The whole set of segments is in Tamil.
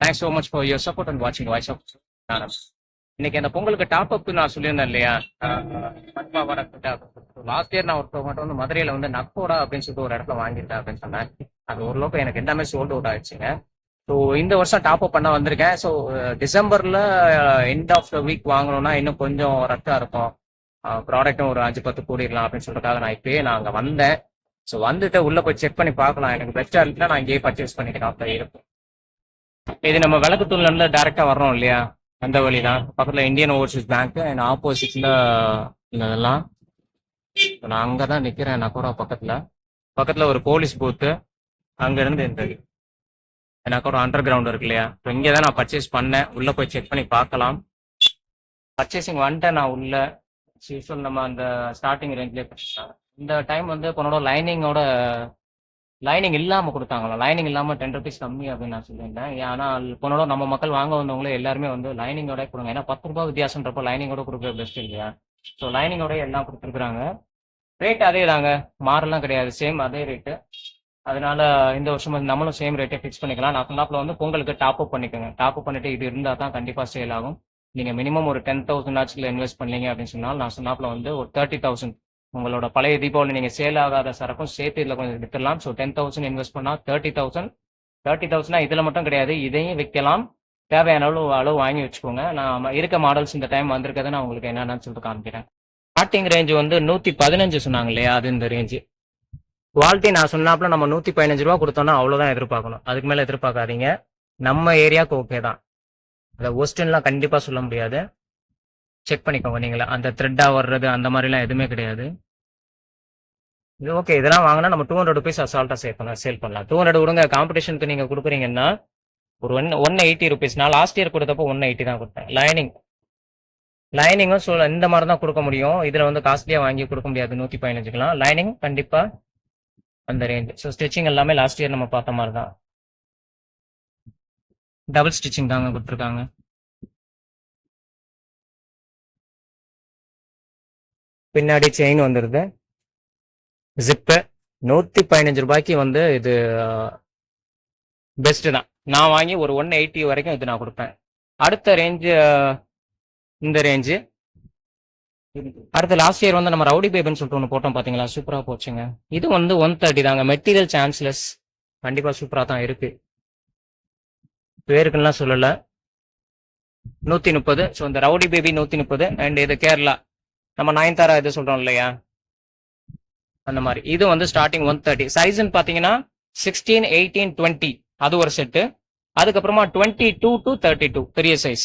Thanks so much for your support and வாட்சிங் வாய்ஸ் ஆஃப் இன்னைக்கு அந்த பொங்கலுக்கு டாப் அப் நான் சொல்லியிருந்தேன் இல்லையா? லாஸ்ட் இயர் நான் ஒருத்தவங்க மட்டும் வந்து மதுரையில வந்து நக்கோடா அப்படின்னு சொல்லிட்டு ஒரு இடத்துல வாங்கிட்டேன் அப்படின்னு சொன்னேன். அது ஓரளவுக்கு எனக்கு எல்லாமே சோல்ட் அவுட் ஆயிடுச்சுங்க. ஸோ இந்த வருஷம் டாப் அப் பண்ண வந்திருக்கேன். ஸோ டிசம்பர்ல எண்ட் ஆஃப் த வீக் வாங்கணும்னா இன்னும் கொஞ்சம் ரத்தா இருக்கும். ப்ராடக்ட்டும் ஒரு அஞ்சு பத்து கூடிடலாம் அப்படின்னு சொல்றதுக்காக நான் இப்பயே நான் அங்கே வந்தேன். ஸோ வந்துட்டு உள்ள போய் செக் பண்ணி பார்க்கலாம். எனக்கு பெஸ்ட்டாக இருக்குன்னா நான் இங்கேயே பர்ச்சேஸ் பண்ணிக்கலாம். அப்படி இருக்கும். இது நம்ம விளக்குத்தூள்ல இருந்து டைரக்டா வர்றோம் இல்லையா? அந்த வழி தான் பக்கத்துல இந்தியன் ஓவர்சீஸ் பேங்க் அண்ட் ஆப்போசிட்ல இதெல்லாம் நான் அங்கதான் நிக்கிறேன் நக்கோடா பக்கத்துல. பக்கத்துல ஒரு போலீஸ் பூத்து அங்க இருந்து இந்த நக்கோடா அண்டர் கிரவுண்ட் இருக்கு இல்லையா? இப்போ இங்கே தான் நான் பர்ச்சேஸ் பண்ணேன். உள்ள போய் செக் பண்ணி பார்க்கலாம். பர்ச்சேசிங் வந்துட்டேன் நான் உள்ள. யூஸ்வல் நம்ம அந்த ஸ்டார்டிங் ரேஞ்ச்லயே பண்ணிக்கலாம் இந்த டைம் வந்து பொண்ணோட லைனிங்கோட லைனிங் இல்லாம கொடுத்தாங்களா? லைனிங் இல்லாம டென் ருபீஸ் கம்மி அப்படின்னு நான் சொல்லியிருந்தேன். ஏன்னா பொண்ணோட நம்ம மக்கள் வாங்க வந்தவங்களே எல்லாருமே வந்து லைனிங்கோட கொடுங்க. ஏன்னா பத்து ரூபாய் வித்தியாசம்ன்றப்போ லைனிங்கோட கொடுக்குறது பெஸ்ட் இல்லையா? ஸோ லைனிங்கோட எல்லாம் கொடுத்துருக்குறாங்க. ரேட் அதே தாங்க. மாறலாம் கிடையாது. சேம் அதே ரேட்டு அதனால இந்த வருஷம் வந்து நம்மளும் சேம் ரேட்டே ஃபிக்ஸ் பண்ணிக்கலாம். நான் சொன்னாப்பில் வந்து பொங்கலுக்கு டாப் அப் பண்ணிக்கோங்க. டாப் அப் பண்ணிட்டு இது இருந்தால் தான் கண்டிப்பாக சேல் ஆகும். நீங்கள் மினிமம் ஒரு டென் தௌசண்ட் ஆச்சுல இன்வெஸ்ட் பண்ணீங்க அப்படின்னு சொன்னால் நான் சொன்னாப்பில் வந்து ஒரு தேர்ட்டி தௌசண்ட் உங்களோட பழைய தீபாவளி நீங்க சேல் ஆகாத சரக்கும் சேர்த்து இதுல கொஞ்சம் விற்றுலாம் ஸோ டென் தௌசண்ட் இன்வெஸ்ட் பண்ணா தேர்ட்டி தௌசண்ட் தேர்ட்டி தௌசண்ட்னா இதுல மட்டும் கிடையாது. இதையும் விற்கலாம். தேவையான அளவு அளவு வாங்கி வச்சுக்கோங்க. நான் இருக்க மாடல்ஸ் இந்த டைம் வந்திருக்கதை நான் உங்களுக்கு என்னென்னு சொல்லிட்டு காமிக்கிறேன். ஸ்டார்டிங் ரேஞ்ச் வந்து நூத்தி பதினஞ்சு சொன்னாங்க இல்லையா? அது இந்த ரேஞ்சு குவாலிட்டி நான் சொன்னாப்புல நம்ம நூத்தி பதினஞ்சு ரூபா கொடுத்தோம்னா அவ்வளவுதான் எதிர்பார்க்கணும். அதுக்கு மேல எதிர்பார்க்காதீங்க. நம்ம ஏரியாவுக்கு ஓகே தான். அதை ஒஸ்டன்லாம் கண்டிப்பா சொல்ல முடியாது. செக் பண்ணிக்கோங்க நீங்களே. அந்த த்ரெட்டாக வர்றது அந்த மாதிரிலாம் எதுவுமே கிடையாது. இது ஓகே இதெல்லாம் வாங்கினா நம்ம டூ ஹண்ட்ரட் ருபீஸ் அசால்ட்டாக சேல் பண்ணலாம் சேல் பண்ணலாம். டூ ஹண்ட்ரட் கொடுங்க காம்படிஷனுக்கு நீங்கள் கொடுக்குறீங்கன்னா ஒரு ஒன் ஒன் எயிட்டி ருபீஸ் நான் லாஸ்ட் இயர் கொடுத்தப்போ ஒன் எயிட்டி தான் கொடுத்தேன். லைனிங் லைனிங்கும் சொல்ல இந்த மாதிரி தான் கொடுக்க முடியும். இதில் வந்து காஸ்ட்லியாக வாங்கி கொடுக்க முடியாது. நூற்றி பதினஞ்சுக்கலாம் லைனிங் கண்டிப்பாக அந்த ரேஞ்ச் ஸோ ஸ்டிச்சிங் எல்லாமே லாஸ்ட் இயர் நம்ம பார்த்த மாதிரி தான். டபுள் ஸ்டிச்சிங் தாங்க கொடுத்துருக்காங்க. பின்னாடி செயின் வந்துடுது ஜிப்பு நூற்றி பதினஞ்சு ரூபாய்க்கு வந்து இது பெஸ்ட்டு தான். நான் வாங்கி ஒரு ஒன் எயிட்டி வரைக்கும் இது நான் கொடுப்பேன். அடுத்த ரேஞ்சு இந்த ரேஞ்சு அடுத்த லாஸ்ட் இயர் வந்து நம்ம ரவுடி பேபின்னு சொல்லிட்டு ஒன்று போட்டோம் பார்த்தீங்களா சூப்பராக போச்சுங்க. இது வந்து ஒன் தேர்ட்டி தாங்க. மெட்டீரியல் சான்ஸ்லெஸ் கண்டிப்பாக சூப்பராக தான் இருக்கு. பேருக்குலாம் சொல்லலை. நூற்றி முப்பது ஸோ இந்த ரவுடி பேபி நூற்றி முப்பது அண்ட் இது கேரளா. நம்ம நயன்தாரா இது சொல்கிறோம் இல்லையா? அந்த மாதிரி. இது வந்து ஸ்டார்டிங் ஒன் தேர்ட்டி சைஸ்ன்னு பார்த்தீங்கன்னா சிக்ஸ்டீன் எயிட்டீன் டுவெண்ட்டி அது ஒரு செட்டு அதுக்கப்புறமா twenty two to thirty two பெரிய சைஸ்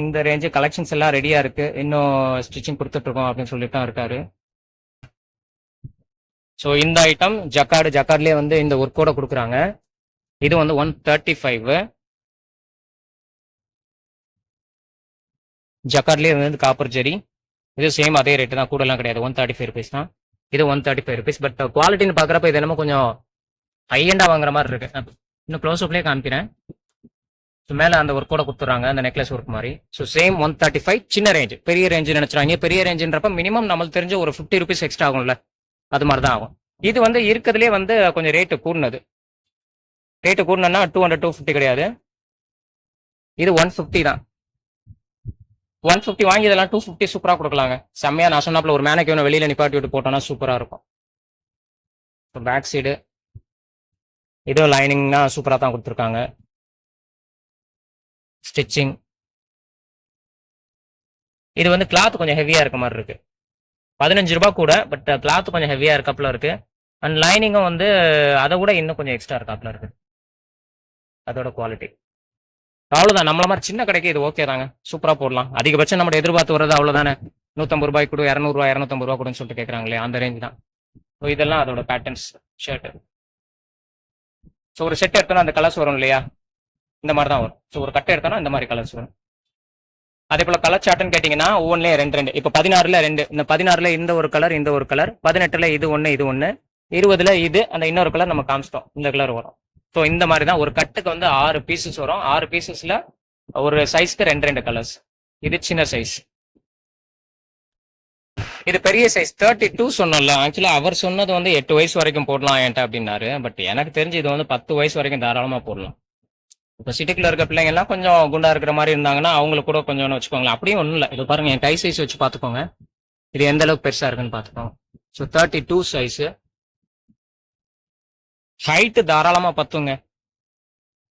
இந்த ரேஞ்சு கலெக்ஷன்ஸ் எல்லாம் ரெடியா இருக்கு. இன்னும் ஸ்டிச்சிங் கொடுத்துட்டு இருக்கோம் அப்படின்னு சொல்லிட்டு தான் இருக்காரு. ஸோ இந்த ஐட்டம் ஜக்கார்டு ஜக்கார்ட்லேயே வந்து இந்த ஒர்க்கோட கொடுக்குறாங்க. இது வந்து ஒன் தேர்ட்டி ஃபைவ் ஜக்கார்ட்லேயே வந்து காப்பர் ஜெரி இது சேம் அதே ரேட்டு தான். கூடலாம் கிடையாது. ஒன் தேர்ட்டி ஃபைவ் ருபீஸ் தான். இது one thirty five rupees but குவாலிட்டின்னு பார்க்குறப்ப இது என்னமோ கொஞ்சம் ஹையண்டா வாங்குற மாதிரி இருக்கு. இன்னும் க்ளோஸ் அப்லேயே காமிக்கிறேன். ஸோ மேலே அந்த ஒர்க்கோட கொடுத்துறாங்க அந்த நெக்லஸ் ஒர்க் மாதிரி. So same one thirty five சின்ன ரேஞ்ச் பெரிய ரேஞ்சு நினைச்சாங்க பெரிய ரேஞ்சுன்றப்ப மினிமம் நம்மளுக்கு தெரிஞ்ச ஒரு ஃபிஃப்டி ருபீஸ் எக்ஸ்ட்ரா ஆகும்ல. அது மாதிரி தான் ஆகும். இது வந்து இருக்கிறதுலே வந்து கொஞ்சம் ரேட்டு கூடினது. ரேட்டு கூடனா டூ ஹண்ட்ரட் டூ ஃபிஃப்டி கிடையாது. இது ஒன் ஃபிஃப்டி தான். ஒன் ஃபிஃப்டி வாங்கி இதெல்லாம் டூ ஃபிஃப்டி சூப்பராக கொடுக்கலாங்க. செம்மையா நான் சொன்னாப்புல ஒரு மேனக்கு வேணும் வெளியில நிப்பாட்டி விட்டு போட்டோம்னா சூப்பராக இருக்கும். பேக் சைடு இதுவும் லைனிங்னா சூப்பராக தான் கொடுத்துருக்காங்க. ஸ்டிச்சிங் இது வந்து கிளாத் கொஞ்சம் ஹெவியா இருக்க மாதிரி இருக்கு. பதினஞ்சு ரூபாய் கூட பட் கிளாத் கொஞ்சம் ஹெவியா இருக்காப்புல இருக்கு. அண்ட் லைனிங்கும் வந்து அதை விட இன்னும் கொஞ்சம் எக்ஸ்ட்ரா இருக்காப்புல இருக்கு. அதோட குவாலிட்டி அவ்வளவுதான். நம்மள மாதிரி சின்ன கடைக்கு இது ஓகே தாங்க. சூப்பரா போடலாம். அதிகபட்சம் நம்ம எதிர்பார்த்து வர்றது அவ்வளவுதானே? நூத்தம்பது ரூபாய் கூட இரநூறுவா இரநூத்தம்பது ரூபா கொடுன்னு சொல்லிட்டு கேட்கறாங்களே அந்த ரேஞ்ச் தான். ஸோ இதெல்லாம் அதோட பேட்டர்ன்ஸ் ஷர்ட் ஸோ ஒரு செட் எடுத்தோன்னா அந்த கலர்ஸ் வரும் இல்லையா? இந்த மாதிரி தான் வரும். ஸோ ஒரு கட்டை எடுத்தோம்னா இந்த மாதிரி கலர்ஸ் வரும். அதே போல கலர் சார்ட்னு கேட்டீங்கன்னா ஒவ்வொன்றுலயே ரெண்டு ரெண்டு. இப்போ பதினாறுல ரெண்டு. இந்த பதினாறுல இந்த ஒரு கலர் இந்த ஒரு கலர் பதினெட்டுல இது ஒன்று இது ஒன்று இருபதுல இது அந்த இன்னொரு கலர் நம்ம காமிச்சிட்டோம். இந்த கலர் வரும். ஸோ இந்த மாதிரி தான் ஒரு கட்டுக்கு வந்து ஆறு பீசஸ் வரும். ஆறு பீசஸ்ல ஒரு சைஸ்க்கு ரெண்டு ரெண்டு கலர்ஸ் இது சின்ன சைஸ் இது பெரிய சைஸ் தேர்ட்டி டூ சொன்னோம்ல. ஆக்சுவலா அவர் சொன்னது வந்து எட்டு வயசு வரைக்கும் போடலாம் என்கிட்ட அப்படின்னாரு. பட் எனக்கு தெரிஞ்சு இது வந்து பத்து வயசு வரைக்கும் தாராளமா போடலாம். இப்போ சிட்டிக்குள்ள இருக்க பிள்ளைங்க எல்லாம் கொஞ்சம் குண்டா இருக்கிற மாதிரி இருந்தாங்கன்னா அவங்களுக்கு கூட கொஞ்சம் வச்சுக்கோங்களேன். அப்படியும் ஒன்றும் இல்லை. இது பாருங்க என் கை சைஸ் வச்சு பார்த்துக்கோங்க. இது எந்த அளவுக்கு பெருசா இருக்குன்னு பார்த்துக்கோங்க. So thirty two size height தாராளமாக பத்துங்க.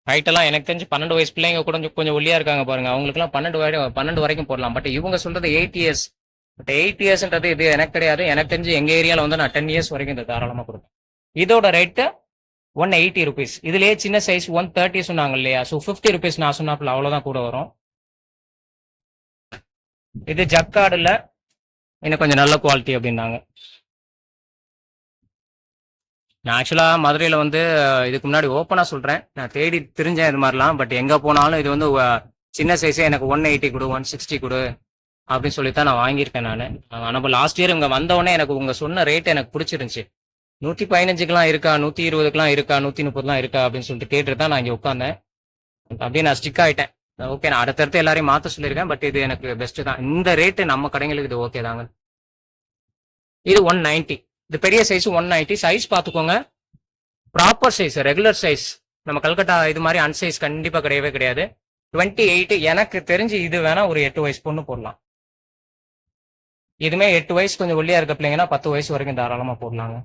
ஹைட்டெல்லாம் எனக்கு தெரிஞ்சு பன்னெண்டு வயசு பிள்ளைங்க கூட கொஞ்சம் கொஞ்சம் இருக்காங்க பாருங்க. அவங்களுக்குலாம் பன்னெண்டு வரை பன்னெண்டு வரைக்கும் போடலாம். பட் இவங்க சொல்றது எயிட் இயர்ஸ் பட் எயிட் இயர்ஸ்ன்றது இது எனக்கு கிடையாது. எனக்கு தெரிஞ்சு எங்க ஏரியால வந்து நான் டென் இயர்ஸ் வரைக்கும் இந்த தாராளமாக கொடுப்பேன். இதோட ரேட்டு ஒன் எயிட்டி ருபீஸ் இதுலயே சின்ன சைஸ் ஒன் தேர்ட்டி சொன்னாங்க இல்லையா? ஸோ ஃபிஃப்டி ருபீஸ் நான் சொன்னாப்புல அவ்வளோதான் கூட வரும். இது ஜக்கார்டுல இன்னும் கொஞ்சம் நல்ல குவாலிட்டி அப்படின்னாங்க. நான் ஆக்சுவலாக மதுரையில் வந்து இதுக்கு முன்னாடி ஓப்பனாக சொல்கிறேன் நான் தேடி தெரிஞ்சேன் இது மாதிரிலாம் பட் எங்கே போனாலும் இது வந்து சின்ன சைஸே எனக்கு ஒன் எயிட்டி கொடு ஒன் சிக்ஸ்டி கொடு அப்படின்னு சொல்லி தான் நான் வாங்கியிருக்கேன் நான். நம்ம லாஸ்ட் இயர் இங்கே வந்தவொடனே எனக்கு உங்கள் சொன்ன ரேட் எனக்கு பிடிச்சிருந்துச்சி. நூற்றி பதினஞ்சுக்கெலாம் இருக்கா நூற்றி இருபதுக்கெலாம் இருக்கா நூற்றி முப்பதுலாம் இருக்கா அப்படின்னு சொல்லிட்டு கேட்டுட்டு தான் நான் இங்கே உட்காந்தேன். அப்படியே நான் ஸ்டிக் ஆகிட்டேன் ஓகே நான் அடுத்தடுத்து எல்லாரையும் மாற்ற சொல்லியிருக்கேன் பட் இது எனக்கு பெஸ்ட்டு தான். இந்த ரேட்டு நம்ம கடைங்களுக்கு இது ஓகே தாங்க. இது ஒன் நைன்ட்டி இது பெரிய சைஸ் ஒன் நைன்டி சைஸ் பார்த்துக்கோங்க. ப்ராப்பர் சைஸ் ரெகுலர் சைஸ் நம்ம கல்கட்டா இது மாதிரி அன்சைஸ் கண்டிப்பாக கிடையவே கிடையாது. டுவெண்ட்டி எயிட் எனக்கு தெரிஞ்சு இது வேணா ஒரு எட்டு வயசு பொண்ணு போடலாம். இதுமே எட்டு வயசு கொஞ்சம் ஒல்லியா இருக்க பிள்ளைங்கன்னா பத்து வயசு வரைக்கும் தாராளமா போடலாங்க.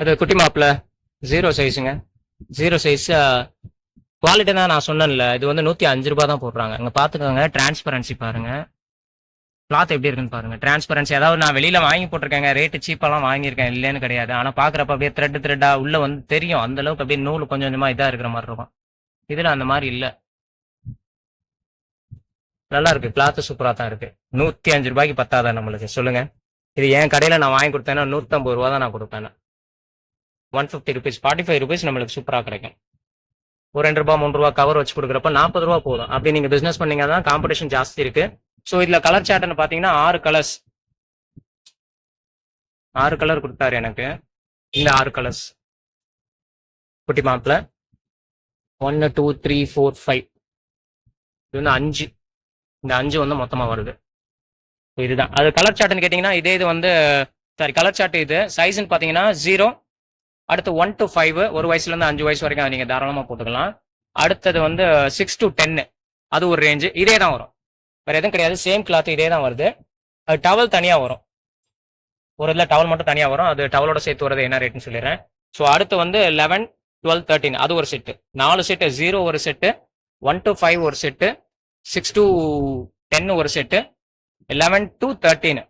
அது குட்டி மாப்பிள்ள ஜீரோ சைஸுங்க ஜீரோ சைஸ் குவாலிட்டி தான் நான் சொன்னேன்ல. இது வந்து நூத்தி அஞ்சு ரூபாய் தான் போடுறாங்க. அங்க பாத்துக்கோங்க டிரான்ஸ்பரன்சி பாருங்க. கிளாத் எப்படி இருக்குன்னு பாருங்க. டிரான்ஸ்பரன்சி அதாவது நான் வெளியில வாங்கி போட்டிருக்கேங்க. ரேட்டு சீப்பாலாம் வாங்கியிருக்கேன் இல்லைன்னு கிடையாது. ஆனா பாக்குறப்ப அப்படியே த்ரெட் த்ரெட்டா உள்ள வந்து தெரியும். அந்த அளவுக்கு அப்படியே நூல் கொஞ்சம் கொஞ்சமா இதா இருக்கிற மாதிரி இருக்கும். இதுல அந்த மாதிரி இல்ல. நல்லா இருக்கு. கிளாத்து சூப்பரா தான் இருக்கு. நூத்தி அஞ்சு ரூபாய்க்கு பத்தாதா நம்மளுக்கு? சொல்லுங்க. இது என் கடையில நான் வாங்கி கொடுத்தேன்னா நூத்தம்பது ரூபா தான் நான் கொடுப்பேன். One fifty rupees forty five rupees நம்மளுக்கு சூப்பரா கிடைக்கும். ஒரு ரெண்டு ரூபா மூணு ரூபா கவர் வச்சு கொடுக்குறப்ப நாற்பது ரூபா போதும். அப்படி நீங்க பிசினஸ் பண்ணீங்கன்னா காம்படிஷன் ஜாஸ்தி இருக்கு. ஸோ இதுல கலர் சார்ட்னு பாத்தீங்கன்னா ஆறு கலர்ஸ் ஆறு கலர் கொடுத்தாரு எனக்கு. இந்த ஆறு கலர்ஸ் குட்டி மாப்பிள. ஒன்னு டூ த்ரீ ஃபோர் ஃபைவ் இது வந்து அஞ்சு. இந்த அஞ்சு வந்து மொத்தமாக வருது. இதுதான். அது கலர் சார்ட்னு கேட்டிங்கன்னா இதே இது வந்து சாரி கலர் சார்ட் இது. சைஸ்ன்னு பார்த்தீங்கன்னா ஜீரோ அடுத்து ஒன் டு ஃபைவ் ஒரு வயசுலேருந்து அஞ்சு வயசு வரைக்கும் நீங்கள் தாராளமாக போட்டுக்கலாம். அடுத்தது வந்து சிக்ஸ் டு டென்னு அது ஒரு ரேஞ்சு இதே தான் வரும். வேற எதுவும் கிடையாது. சேம் கிளாத் இதே தான் வருது. அது டவல் தனியா வரும். ஒரு இதில் டவல் மட்டும் தனியா வரும். அது டவலோட சேர்த்து வரது என்ன ரேட்னு சொல்லிடுறேன். ஸோ அடுத்து வந்து லெவன் டுவெல் தேர்ட்டின் அது ஒரு செட்டு நாலு செட்டு ஜீரோ ஒரு செட்டு ஒன் டு ஃபைவ் ஒரு செட்டு சிக்ஸ் டு டென் ஒரு செட்டு லெவன் டு தேர்ட்டின்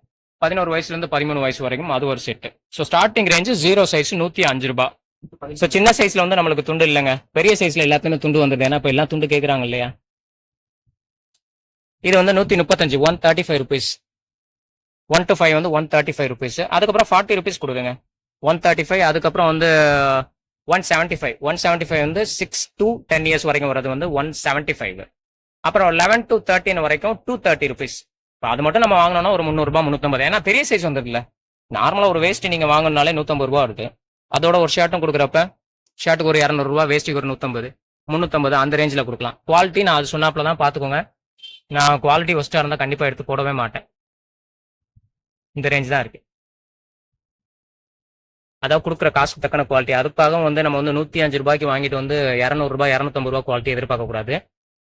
பதினோரு வயசுல இருந்து பதிமூணு வயசு வரைக்கும் அது ஒரு set so starting range zero size நூத்தி அஞ்சு ரூபாய் ஸோ சின்ன சைஸ்ல வந்து நம்மளுக்கு துண்டு இல்லைங்க. பெரிய சைஸ்ல எல்லாத்துலயுமே துண்டு வந்தது. ஏன்னா இப்போ எல்லாம் துண்டு கேட்குறாங்க இல்லையா? இது வந்து நூற்றி முப்பத்தஞ்சு one thirty five rupees one to five வந்து ஒன் தேர்ட்டி ஃபைவ் ருபீஸ் அதுக்கப்புறம் ஃபார்ட்டி ருபீஸ் கொடுக்குங்க ஒன் தேர்ட்டி ஃபைவ் அதுக்கப்புறம் வந்து one seventy five one seventy five வந்து சிக்ஸ் டு டென் இயர்ஸ் வரைக்கும் வரது வந்து ஒன் செவன்ட்டி ஃபைவ் அப்புறம் லெவன் டு தேர்ட்டின் வரைக்கும் டூ தேர்ட்டி ருபீஸ் இப்போ அது மட்டும் நம்ம வாங்கினோம்னா ஒரு முந்நூறுபா முந்நூற்றம்பது ஏன்னா பெரிய சைஸ் வந்துருக்குல்ல. நார்மலாக ஒரு வேஸ்ட் நீங்கள் வாங்கினாலே நூற்றம்பது ரூபா வருது. அதோட ஒரு ஷர்ட்டும் கொடுக்குறப்ப ஷர்ட்டுக்கு ஒரு இரநூறுவா வேஸ்ட்டுக்கு ஒரு நூற்றம்பது முந்நூற்றம்பது அந்த ரேஞ்சில் கொடுக்கலாம். குவாலிட்டி நான் அது சொன்னாப்புல தான் பார்த்துக்கோங்க. நான் குவாலிட்டி ஒஸ்ட்டாக இருந்தால் கண்டிப்பாக எடுத்து போடவே மாட்டேன். இந்த ரேஞ்ச் தான் இருக்கு. அதான் கொடுக்குற காசுக்கு தக்கன குவாலிட்டி அதுக்காக வந்து நம்ம வந்து நூற்றி அஞ்சு ரூபாய்க்கு வாங்கிட்டு வந்து இரநூறுபா இரநூத்தம்பது ரூபா குவாலிட்டி எதிர்பார்க்கக்கூடாது.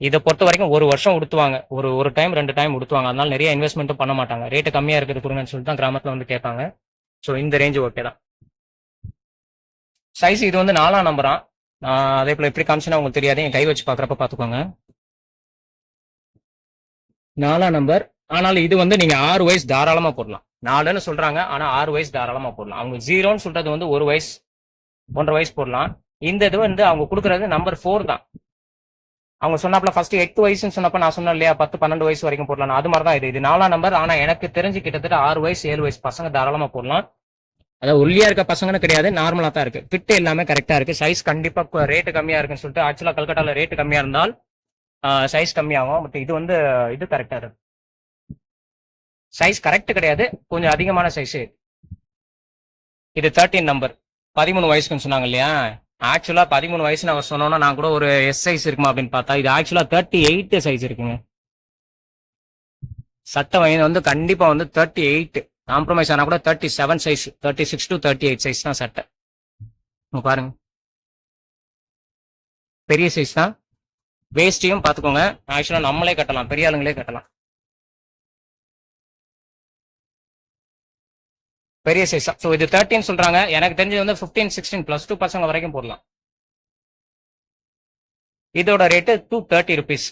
இதை பொறுத்த வரைக்கும் ஒரு வருஷம் உடுத்துவாங்க. ஒரு ஒரு டைம் ரெண்டு டைம் உடுத்துவாங்க. அதனால நிறைய இன்வெஸ்ட்மெண்ட்டும் பண்ண மாட்டாங்க. ரேட்டு கம்மியாக இருக்குது கொடுங்கன்னு சொல்லிட்டு தான் கிராமத்தில் வந்து கேட்பாங்க. ஸோ இந்த ரேஞ்சு ஓகே தான். சைஸ் இது வந்து நாலாம் நம்பரா நான் அதே போல் எப்படி காமிச்சுன்னா உங்களுக்கு தெரியாது. என் கை வச்சு பார்க்குறப்ப பார்த்துக்கோங்க. நாலாம் நம்பர் ஆனால் இது வந்து நீங்க ஆறு வயசு தாராளமா போடலாம். நாலுன்னு சொல்றாங்க ஆனா ஆறு வயசு தாராளமா போடலாம். அவங்க ஜீரோன்னு சொல்றது வந்து ஒரு வயசு ஒன்றரை வயசு போடலாம். இந்த இது வந்து அவங்க கொடுக்கறது நம்பர் ஃபோர் தான். அவங்க சொன்னாப்ல ஃபர்ஸ்ட் எட்டு வயசுன்னு சொன்னப்ப நான் சொன்னேன் இல்லையா பத்து பன்னெண்டு வயசு வரைக்கும் போடலாம் அது மாதிரி தான் இது. இது நாலாம் நம்பர் ஆனா எனக்கு தெரிஞ்சு கிட்டத்தட்ட ஆறு வயசு ஏழு வயசு பசங்க தாராளமா போடலாம். அதாவது ஒல்லியா இருக்க பசங்கன்னு கிடையாது நார்மலா தான் இருக்கு. ஃபிட் எல்லாமே கரெக்டா இருக்கு. சைஸ் கண்டிப்பா ரேட்டு கம்மியா இருக்குன்னு சொல்லிட்டு ஆக்சுவலா கல்கட்டால ரேட்டு கம்மியா இருந்தால் சைஸ் கம்மியாகும். பட் இது வந்து இது கரெக்டாக இருக்கு சைஸ் கரெக்ட் கிடையாது. கொஞ்சம் அதிகமான சைஸ் இது தேர்ட்டீன் நம்பர் பதிமூணு வயசுக்குன்னு சொன்னாங்க இல்லையா? ஆக்சுவலாக பதிமூணு வயசுன்னு அவர் சொன்னோன்னா நான் கூட ஒரு எஸ் சைஸ் இருக்குமா அப்படின்னு பார்த்தா இது ஆக்சுவலாக தேர்ட்டி எயிட் சைஸ் இருக்குங்க. சட்ட வயது வந்து கண்டிப்பாக வந்து தேர்ட்டி எயிட் காம்ப்ரமைஸ் ஆனால் கூட thirty seven size thirty six to thirty eight size தான் சட்டை. பாருங்க. பெரிய சைஸ் தான். வேஸ்ட்டையும் பார்த்துக்கோங்க ஆக்சுவலாக நம்மளே கட்டலாம். பெரிய ஆளுங்களே கட்டலாம். பெரிய சைஸ் ஸோ இது தேர்ட்டின் சொல்றாங்க. எனக்கு தெரிஞ்சது வந்து ஃபிஃப்டீன் சிக்ஸ்டீன் ப்ளஸ் டூ பசங்க வரைக்கும் போடலாம். இதோட ரேட்டு டூ தேர்ட்டி ருபீஸ்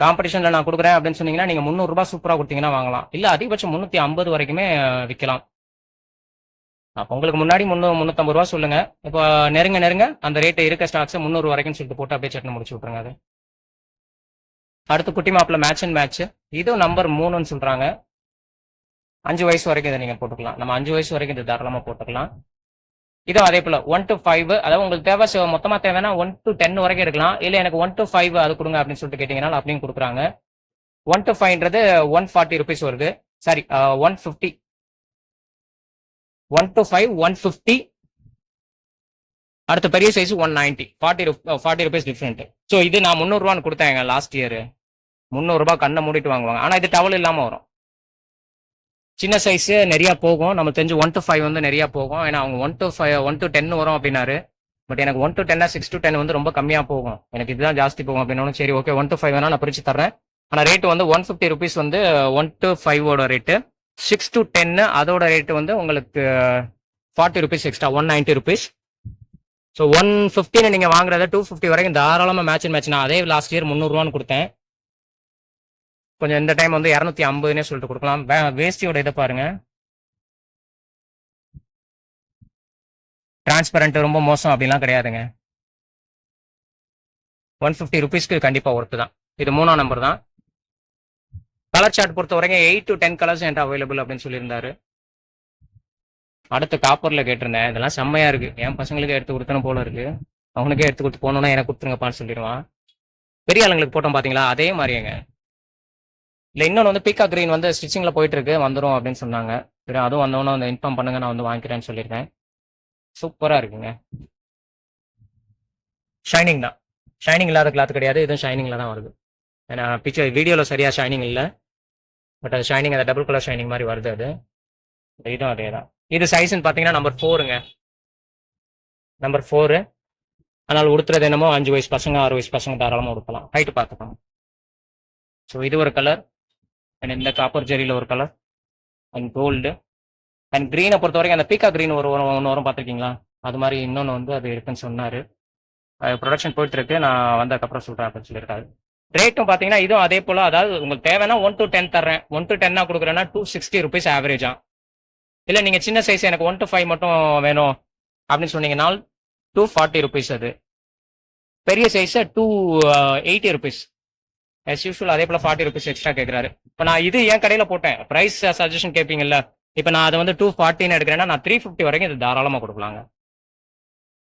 காம்படிஷன்ல நான் கொடுக்குறேன் அப்படின்னு சொன்னீங்கன்னா நீங்க முந்நூறு ரூபாய் சூப்பரா கொடுத்தீங்கன்னா வாங்கலாம். இல்ல அதிகபட்சம் முன்னூத்தி ஐம்பது வரைக்குமே விற்கலாம் அப்போ உங்களுக்கு முன்னாடி முன்னூ முந்நூத்தம்பது ரூபா சொல்லுங்க. இப்போ நெருங்க நெருங்க. அந்த ரேட்டு இருக்க ஸ்டாக்ஸ் முந்நூறு வரைக்கும் சொல்லிட்டு போட்டு அப்படியே சட்னி முடிச்சு விட்டுருங்க அது. அடுத்து குட்டி மாப்பிள்ள மேட்ச் அண்ட் மேட்ச் இதுவும் நம்பர் மூணுன்னு சொல்றாங்க. அஞ்சு வயசு வரைக்கும் இதை நீங்க போட்டுக்கலாம். நம்ம அஞ்சு வயசு வரைக்கும் இது தாராளமாக போட்டுக்கலாம். இதுவும் அதே போல ஒன் டு ஃபைவ் அதாவது உங்களுக்கு தேவை மொத்தமாக மொத்தமா தேவைன்னா ஒன் டு டென் வரைக்கும் இருக்கலாம் இல்லை எனக்கு ஒன் டு ஃபைவ் அது கொடுங்க அப்படின்னு சொல்லிட்டு கேட்டீங்கன்னா அப்படின்னு கொடுக்குறாங்க. ஒன் டு ஃபைவ்ன்றது ஒன் ஃபார்ட்டி ருபீஸ் வருது. Sorry one fifty one to five one fifty அடுத்த பெரிய size one ninety forty forty rupees different so இது நான் முந்நூறுரூவான்னு கொடுத்தேங்க லாஸ்ட் இயர் முந்நூறுரூபா கண்ணை மூடிட்டு வாங்குவாங்க. ஆனால் இது டவல் இல்லாமல் வரும். சின்ன சைஸ் நிறையா போகும். நம்ம தெரிஞ்சு ஒன் டு ஃபைவ் வந்து நிறையா போகும். ஏன்னா அவங்க one to five one to ten வரும் அப்படின்னாரு. பட் எனக்கு ஒன் டு டென்னா சிக்ஸ் டு டென் வந்து ரொம்ப கம்மியாக போகும். எனக்கு இதுதான் ஜாஸ்தி போகும் அப்படின்னு சரி ஓகே ஒன் டு ஃபைவ் வேணால் நான் பிரித்து தரேன் ஆனால் ரேட் வந்து ஒன் ஃபிஃப்டி ருபீஸ் வந்து ஒன் டு ஃபைவோட ரேட்டு சிக்ஸ் டு டென்னு அதோட ரேட்டு வந்து உங்களுக்கு forty rupees extra one ninety rupees so one ஃபிஃப்டின்னு நீங்கள் வாங்குறத டூ ஃபிஃப்டி வரைக்கும் தாராளமாக மேட்ச் மேட்ச் நான் அதே லாஸ்ட் இயர் முந்நூறுவான்னு கொடுத்தேன். கொஞ்சம் இந்த டைம் வந்து இரநூத்தி ஐம்பதுன்னே சொல்லிட்டு கொடுக்கலாம். வேஸ்டியோட வேஷ்டியோட இதை பாருங்க. டிரான்ஸ்பரண்ட் ரொம்ப மோசம் அப்படிலாம் கிடையாதுங்க. ஒன் ஃபிஃப்டி ருபீஸ்க்கு கண்டிப்பாக ஒர்த்து தான். இது மூணாம் நம்பர் தான். கலர் சார்ட் பொறுத்த வரைக்கும் எயிட் டு டென் கலர்ஸ் என்கிட்ட அவைலபிள் அப்படின்னு சொல்லியிருந்தாரு. அடுத்து காப்பரில் கேட்டிருந்தேன். இதெல்லாம் செம்மையா இருக்கு. என் பசங்களுக்கு எடுத்து கொடுத்தனும் போல இருக்கு. அவனுக்கே எடுத்து கொடுத்து போனோன்னா எனக்கு கொடுத்துருங்கப்பான்னு சொல்லிடுவான். பெரிய ஆளுங்களுக்கு போட்டோம் பாத்தீங்களா? அதே மாதிரிங்க இல்லை இன்னொன்று வந்து பீக்கா கிரீன் வந்து ஸ்டிச்சிங்கில் போயிட்டு இருக்கு. வந்துடும் அப்படின்னு சொன்னாங்க. சரி அதுவும் வந்தவொன்னே வந்து இன்ஃபார்ம் பண்ணுங்க. நான் வந்து வாங்கிக்கிறேன்னு சொல்லியிருக்கேன். சூப்பராக இருக்குங்க. ஷைனிங் தான். ஷைனிங் இல்லாத கிளாத் கிடையாது. இதுவும் ஷைனிங்கில் தான் வருது. ஏன்னா பிக்சர் வீடியோவில் சரியாக ஷைனிங் இல்லை. பட் அது ஷைனிங் அந்த டபுள் கலர் ஷைனிங் மாதிரி வருது அது. இதுவும் அதே தான் இது சைஸ்ன்னு பார்த்தீங்கன்னா நம்பர் ஃபோருங்க நம்பர் ஃபோரு அதனால் உடுத்துறது என்னமோ அஞ்சு வயசு பசங்க ஆறு வயசு பசங்க தாராளமாக உடுத்தலாம். ஹைட்டு பார்த்துக்கலாம் ஸோ இது ஒரு கலர் அண்ட் இந்த காப்பர் ஜெரியில் ஒரு கலர் அண்ட் கோல்டு அண்ட் க்ரீனை பொறுத்த வரைக்கும் அந்த பீக்கா க்ரீன் ஒரு ஒரு ஒன்று வரும் பார்த்துருக்கீங்களா அது மாதிரி இன்னொன்று வந்து அது இருக்குன்னு சொன்னார். ப்ரொடக்ஷன் போயிட்டு இருக்கு நான் வந்ததுக்கப்புறம் சொல்கிறேன் அப்படின்னு சொல்லியிருக்காரு. ரேட்டும் பார்த்தீங்கன்னா இதுவும் அதே போல். அதாவது உங்களுக்கு தேவைன்னா ஒன் டு டென் தர்றேன். ஒன் டு டென்னா கொடுக்குறேன்னா டூ சிக்ஸ்டி ருபீஸ் ஆவரேஜா இல்லை நீங்கள் சின்ன சைஸ் எனக்கு ஒன் டு ஃபைவ் மட்டும் வேணும். அப்படின்னு சொன்னீங்கன்னா டூ ஃபார்ட்டி ருபீஸ் அது. பெரிய size two eighty rupees as usual அதே போல் ஃபார்ட்டி ருபீஸ் எக்ஸ்ட்ரா கேட்குறாரு இப்போ நான் இது என் கடையில் போட்டேன். ப்ரைஸ் சஜஷன் uh, கேட்பீங்கல்ல இப்போ நான் அதை வந்து டூ ஃபார்ட்டின்னு எடுக்கிறேன்னா நான் த்ரீ ஃபிஃப்டி வரைக்கும் இது தாராளமாக கொடுக்கலாங்க.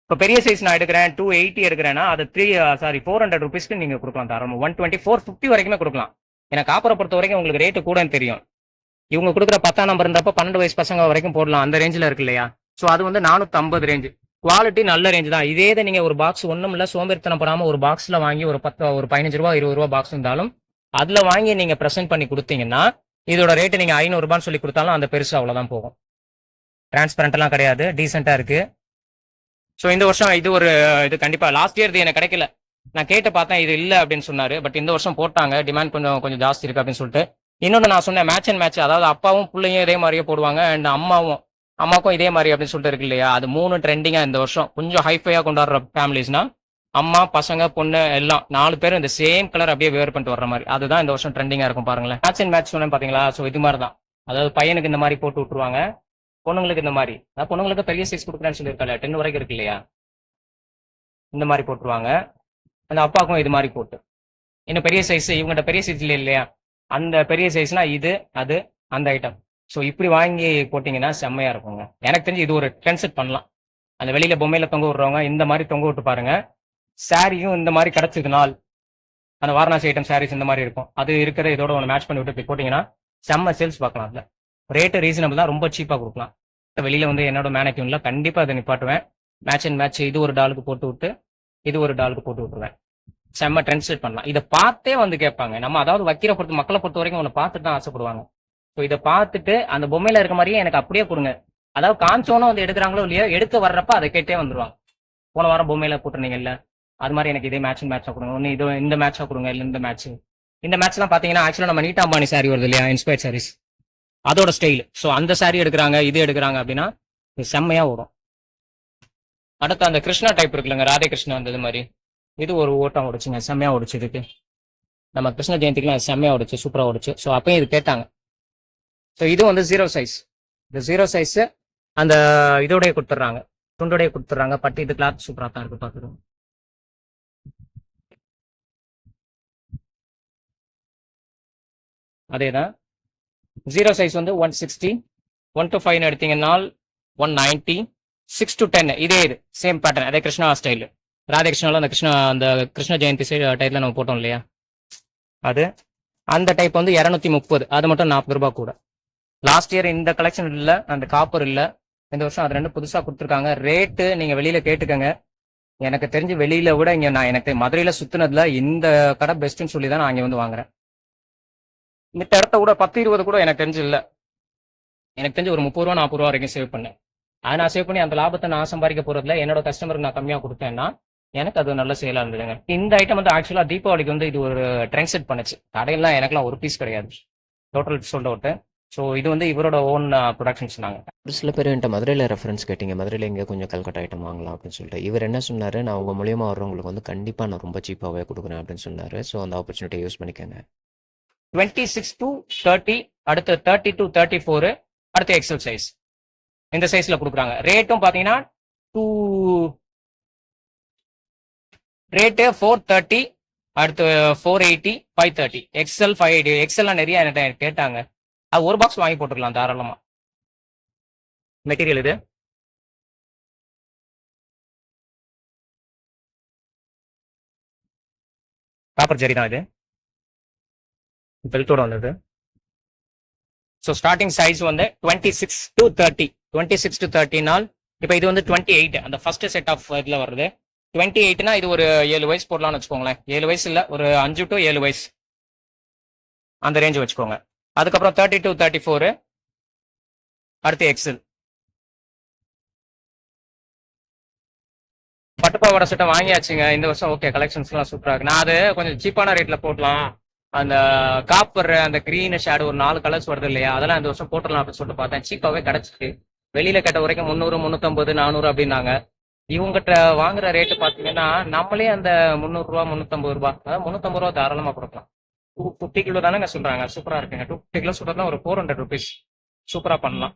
இப்போ பெரிய சைஸ் நான் எடுக்கிறேன் டூ எயிட்டி எடுக்கிறேன்னா அது த்ரீ சாரி ஃபோர் ஹண்ட்ரட் ருபீஸ்க்கு நீங்கள் கொடுக்கலாம் தாராளமாக ஒன் டுவெண்ட்டி ஃபோர் ஃபிஃப்டி வரைக்குமே கொடுக்கலாம். ஏன்னா காப்பரை பொறுத்த வரைக்கும் உங்களுக்கு ரேட்டு கூடன்னு தெரியும். இவங்க கொடுக்குற பத்தாம் நம்பர் இருந்தப்போ பன்னெண்டு வயசு பசங்க வரைக்கும் போடலாம். அந்த ரேஞ்சில் இருக்கு இல்லையா? ஸோ அது வந்து நானூற்றம்பது ரேஞ்சு குவாலிட்டி நல்ல ரேஞ்ச் தான். இதே இதை நீங்கள் ஒரு பாக்ஸ் ஒன்றும் இல்லை சோம்பேறித்தனம் படாமல் ஒரு பாக்ஸில் வாங்கி ஒரு பத்து ஒரு பதினஞ்சு ரூபா இருபது ரூபா பாக்ஸ் இருந்தாலும் அதில் வாங்கி நீங்கள் ப்ரெசென்ட் பண்ணி கொடுத்தீங்கன்னா இதோட ரேட்டு நீங்கள் ஐநூறுரூபான்னு சொல்லி கொடுத்தாலும் அந்த பெருசு அவ்வளோதான் போகும். டிரான்ஸ்பரண்ட்லாம் கிடையாது. டீசெண்டாக இருக்குது ஸோ இந்த வருஷம் இது ஒரு இது கண்டிப்பாக லாஸ்ட் இயர் இது எனக்கு கிடைக்கல. நான் கேட்டு பார்த்தேன் இது இல்லை அப்படின்னு சொன்னார். பட் இந்த வருஷம் போட்டாங்க. டிமாண்ட் கொஞ்சம் கொஞ்சம் ஜாஸ்தி இருக்குது அப்படின்னு சொல்லிட்டு. இன்னொன்று நான் சொன்னேன் மேட்ச் அண்ட் மேட்ச் அதாவது அப்பாவும் பிள்ளையும் இதே மாதிரியே போடுவாங்க அண்ட் அம்மாவும் அம்மாக்கும் இதே மாதிரி அப்படின்னு சொல்லிட்டு இருக்கு இல்லையா? அது மூணு ட்ரெண்டிங்காக இந்த வருஷம். கொஞ்சம் ஹைஃபையாக கொண்டாடுற ஃபேமிலிஸ்னா அம்மா பசங்க பொண்ணு எல்லாம் நாலு பேரும் இந்த சேம் கலர் அப்படியே வேர் பண்ணிட்டு வர்ற மாதிரி. அதுதான் இந்த வருஷம் ட்ரெண்டிங்காக இருக்கும் பாருங்களேன். மேட்ச் அண்ட் மேட்ச் சொன்னேன் பார்த்தீங்களா ஸோ இது மாதிரி தான். அதாவது பையனுக்கு இந்த மாதிரி போட்டு விட்டுருவாங்க பொண்ணுங்களுக்கு இந்த மாதிரி. அதாவது பொண்ணுங்களுக்கு பெரிய சைஸ் கொடுக்குறேன்னு சொல்லியிருக்கல டென் வரைக்கும் இருக்கு இல்லையா? இந்த மாதிரி போட்டுருவாங்க. அந்த அப்பாவுக்கும் இது மாதிரி போட்டு. இன்னும் பெரிய சைஸ் இவங்ககிட்ட பெரிய சைஸ் இல்லை இல்லையா? அந்த பெரிய சைஸ்னா இது அது அந்த ஐட்டம் ஸோ இப்படி வாங்கி போட்டிங்கன்னா செம்மையா இருக்குங்க. எனக்கு தெரிஞ்சு இது ஒரு ட்ரென்செட் பண்ணலாம். அந்த வெளியில பொம்மையில தொங்க விடுறவங்க இந்த மாதிரி தொங்க விட்டு பாருங்க. சாரியும் இந்த மாதிரி கிடைச்சது நாள் அந்த வாரணாசி ஐட்டம் சாரீஸ் இந்த மாதிரி இருக்கும். அது இருக்கிற இதோட ஒன்று மேட்ச் பண்ணி விட்டு இப்படி போட்டிங்கன்னா செம்ம சேல்ஸ் பார்க்கலாம் அதில். ரேட்டு ரீசனபிள் தான் ரொம்ப சீப்பாக கொடுக்கலாம். வெளியில வந்து என்னோட மேனக்யூன்ல கண்டிப்பாக அதை நிப்பாட்டுவேன். மேட்ச் அண்ட் மேட்ச் இது ஒரு டாலுக்கு போட்டு விட்டு இது ஒரு டாலுக்கு போட்டு விட்டுருவேன். செம்ம ட்ரெண்ட் பண்ணலாம். இதை பார்த்தே வந்து கேட்பாங்க. நம்ம அதாவது வைக்கிற பொறுத்து மக்களை பொறுத்த வரைக்கும் ஒன்று பார்த்துட்டு தான் ஆசைப்படுவாங்க. ஸோ இதை பார்த்துட்டு அந்த பொம்மையில இருக்க மாதிரியே எனக்கு அப்படியே கொடுங்க. அதாவது காஞ்சோனும் வந்து எடுக்கிறாங்களோ இல்லையோ எடுக்க வர்றப்ப அதை கேட்டே வந்துருவாங்க. போன வாரம் பொம்மையில போட்டிருந்தீங்கல்ல அது மாதிரி எனக்கு இதே மேட்ச் மேட்சா கொடுங்க. ஒன்று இது இந்த மேட்சா கொடுங்க இல்லை இந்த மேட்ச் இந்த மேட்ச்லாம் பார்த்தீங்கன்னா ஆக்சுவலாக நம்ம நீட்டா அம்பானி சாரி வருது இல்லையா இன்ஸ்பயர் சாரீஸ் அதோட ஸ்டைல் ஸோ அந்த சாரி எடுக்கிறாங்க இது எடுக்கிறாங்க அப்படின்னா செம்மையாக செம்மையா வரும் அடுத்து அந்த கிருஷ்ணா டைப் இருக்குல்லங்க ராதே கிருஷ்ணா அந்த இது மாதிரி. இது ஒரு ஓட்டம் ஓடிச்சுங்க. செம்மையா ஓடிச்சு இதுக்கு. நம்ம கிருஷ்ண ஜெயந்திக்குலாம் செம்மையா ஓடிச்சு சூப்பரா ஓடிச்சு. ஸோ அப்பயும் இது கேட்டாங்க. ஸோ இது வந்து ஜீரோ சைஸ் இந்த ஜீரோ சைஸ் அந்த இதோடய கொடுத்துட்றாங்க. துண்டோடய கொடுத்துட்றாங்க. பட்டு இது கிளாத் சூப்பராக தான் இருக்கு பார்த்துருவோம் அதே தான் ஜீரோ சைஸ் வந்து one sixty one to five எடுத்தீங்கன்னா one ninety six to ten இதே இது. சேம் பேட்டர்ன் அதே கிருஷ்ணா ஸ்டைலு ராதாகிருஷ்ணாவில் அந்த கிருஷ்ணா அந்த கிருஷ்ண ஜெயந்தி டைப்ல நம்ம போட்டோம் இல்லையா? அது அந்த டைப் வந்து இரநூத்தி முப்பது அது மட்டும் நாற்பது ரூபாய் கூட. லாஸ்ட் இயர் இந்த கலெக்ஷன் இல்லை அந்த காப்பர் இல்லை. இந்த வருஷம் அது ரெண்டு புதுசாக கொடுத்துருக்காங்க. ரேட்டு நீங்கள் வெளியில் கேட்டுக்கோங்க. எனக்கு தெரிஞ்சு வெளியில விட இங்கே நான் எனக்கு மதுரையில் சுற்றுனதில் இந்த கடை பெஸ்ட்டுன்னு சொல்லி தான் நான் இங்கே வந்து வாங்குறேன். மித்த இடத்த கூட பத்து இருபது கூட எனக்கு தெரிஞ்சு இல்லை. எனக்கு தெரிஞ்சு ஒரு முப்பது ரூபா நாற்பது ரூபா வரைக்கும் சேவ் பண்ணேன். அதை நான் சேவ் பண்ணி அந்த லாபத்தை நான் சம்பாதிக்க போறதுல என்னோட கஸ்டமருக்கு நான் கம்மியாக கொடுத்தேன்னா எனக்கு அது நல்ல சேலாக இருந்ததுங்க. இந்த ஐட்டம் வந்து ஆக்சுவலாக தீபாவளிக்கு வந்து இது ஒரு ட்ரெண்ட் செட் பண்ணுச்சு. கடையெல்லாம் எனக்குலாம் ஒரு பீஸ் கிடையாது. டோட்டல் சோல்ட் அவுட்டு ஸோ இது வந்து இவரோட ஓன் ப்ரொடக்ஷன்ஸ் நாங்கள் ஒரு சில பேர் என்கிட்ட மதுரையில் ரெஃபரன்ஸ் கேட்டிங்க. மதுரையில் எங்கே கொஞ்சம் கல்கட்டா ஐட்டம் வாங்கலாம் அப்படின்னு சொல்லிட்டு. இவர் என்ன சொன்னார்? நான் உங்கள் மூலியமாக வர்றவங்களுக்கு வந்து கண்டிப்பாக நான் ரொம்ப சீப்பாகவே கொடுக்குறேன் அப்படின்னு சொன்னார். ஸோ அந்த ஆப்பர்ச்சுனிட்டியை யூஸ் பண்ணிக்கோங்க. டுவெண்ட்டி சிக்ஸ் டு தேர்ட்டி அடுத்து தேர்ட்டி டு தேர்ட்டி ஃபோரு அடுத்து எக்ஸல் சைஸ் இந்த சைஸில் கொடுக்குறாங்க. ரேட்டும் பார்த்தீங்கன்னா டூ ரேட்டு ஃபோர் தேர்ட்டி அடுத்து four eighty five thirty XL five eighty எக்ஸல்லாம் நிறைய என்கிட்ட கேட்டாங்க. அது ஒரு பாக்ஸ் வாங்கி போட்டுக்கலாம் தாராளமாக மெட்டீரியல் இது? காப்பர் ஜரி தான் இது. பெல்ட்டோட வந்தது. ஸோ ஸ்டார்டிங் சைஸ் வந்து twenty six to thirty twenty six to தேர்ட்டினால் இப்போ இது வந்து டுவெண்ட்டி எயிட் அந்த ஃபர்ஸ்ட் செட் ஆஃப் இதில் வருது. டுவெண்ட்டி எயிட்னா இது ஒரு ஏழு வயசு போடலாம்னு வச்சுக்கோங்களேன். ஏழு வயசு இல்லை ஒரு அஞ்சு டு ஏழு வயசு. அந்த ரேஞ்ச் வச்சுக்கோங்க. அதுக்கப்புறம் தேர்ட்டி டு தேர்ட்டி ஃபோரு அடுத்து எக்ஸல் பட்டுப்பாவோட சட்டை வாங்கியாச்சுங்க. இந்த வருஷம் ஓகே கலெக்ஷன்ஸ்லாம் சூப்பராக இருக்கு. நான் அது கொஞ்சம் சீப்பான ரேட்டில் போடலாம். அந்த காப்பர் அந்த க்ரீன் ஷேடு ஒரு நாலு கலர்ஸ் வருது இல்லையா? அதெல்லாம் இந்த வருஷம் போட்டுடலாம் அப்படின்னு சொல்லிட்டு பார்த்தேன். சீப்பாகவே கிடச்சிருக்கு. வெளியில் கேட்ட வரைக்கும் முந்நூறு முந்நூற்றம்பது நானூறு அப்படின்னாங்க. இவங்ககிட்ட வாங்குற ரேட்டு பார்த்தீங்கன்னா நம்மளே அந்த முந்நூறுரூவா முந்நூற்றம்பது ரூபா அதாவது முந்நூற்றம்பது ரூபா தாராளமாக கொடுக்கலாம். டூ ஃபிஃப்டி கிலோ தானேங்க சொல்றாங்க. சூப்பராக இருக்குங்க. டூ ஃபிஃப்டி கிலோ சொல்றதுனா ஒரு ஃபோர் ஹண்ட்ரட் ருபீஸ் சூப்பராக பண்ணலாம்.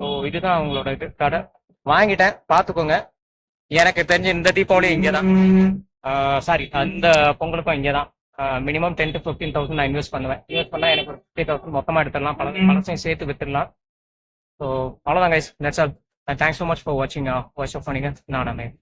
ஸோ இதுதான் அவங்களோட இது. கடை வாங்கிட்டேன். பார்த்துக்கோங்க எனக்கு தெரிஞ்ச இந்த தீபாவளி இங்கே தான் சாரி அந்த பொங்கலுக்கும் இங்கே தான் minimum ten to fifteen thousand நான் இன்வெஸ்ட் பண்ணுவேன். இன்வெஸ்ட் பண்ணால் எனக்கு ஒரு ஃபிஃப்டி தௌசண்ட் மொத்தமாக எடுத்துடலாம். பல பழசையும் சேர்த்து வித்துடலாம். ஸோ அவ்வளோதான் guys that's all And thanks so much for watching our Voice of Phonics Naname.